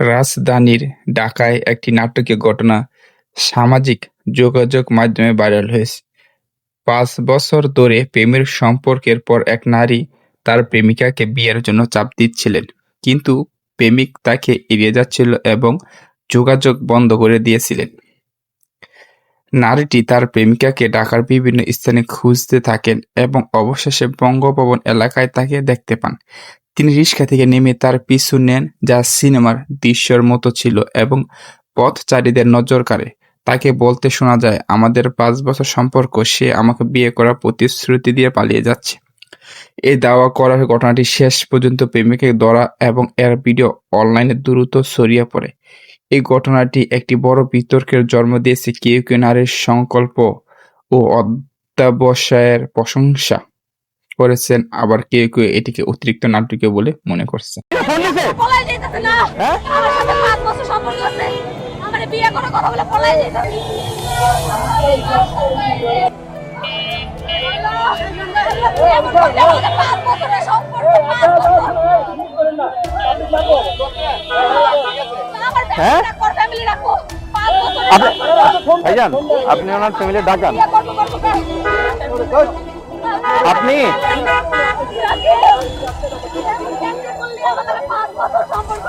রাজধানীর ঢাকায় একটি নাটকীয় ঘটনা সামাজিক যোগাযোগ মাধ্যমে ভাইরাল হয়েছে। পাঁচ বছর ধরে প্রেমের সম্পর্কের পর এক নারী তার প্রেমিকাকে বিয়ের জন্য চাপ দিচ্ছিলেন। কিন্তু প্রেমিক তাকে এড়িয়ে যাচ্ছিল এবং যোগাযোগ বন্ধ করে দিয়েছিলেন। নারীটি তার প্রেমিকাকে ঢাকার বিভিন্ন স্থানে খুঁজতে থাকেন এবং অবশেষে বঙ্গভবন এলাকায় তাকে দেখতে পান। তিনি রিক্সা থেকে নেমে তার পিছু নেন যা সিনেমার দৃশ্যের মতো ছিল এবং পথচারীদের নজর কাড়ে। তাকে বলতে শোনা যায়, আমাদের পাঁচ বছর সম্পর্ক, সে আমাকে বিয়ে করার প্রতিশ্রুতি দিয়ে পালিয়ে যাচ্ছে। এই দাওয়া করার ঘটনাটি শেষ পর্যন্ত প্রেমিককে ধরা এবং এর ভিডিও অনলাইনে দ্রুত ছড়িয়ে পড়ে। এই ঘটনাটি একটি বড় বিতর্কের জন্ম দিয়েছে কেউ কেউ নারীর সংকল্প ও অধ্যবসায়ের প্রশংসা করেছেন আবার কেউ কেউ এটিকে অতিরিক্ত নাটকীয় বলে মনে করছে। পলাই যাইতাছে না। আমার সাথে পাঁচ বছর সম্পর্ক আছে। আমার বিয়ে করার কথা বলে পলাই যাইতাছে। পাঁচ বছরের সম্পর্ক পাঁচ বছর আমার ফ্যামিলি রাখো ফ্যামিলি রাখো পাঁচ বছরের আপনি- ওনার ফ্যামিলি ডাকান। বিয়ে করব, করব, আপনি? সম্পর্ক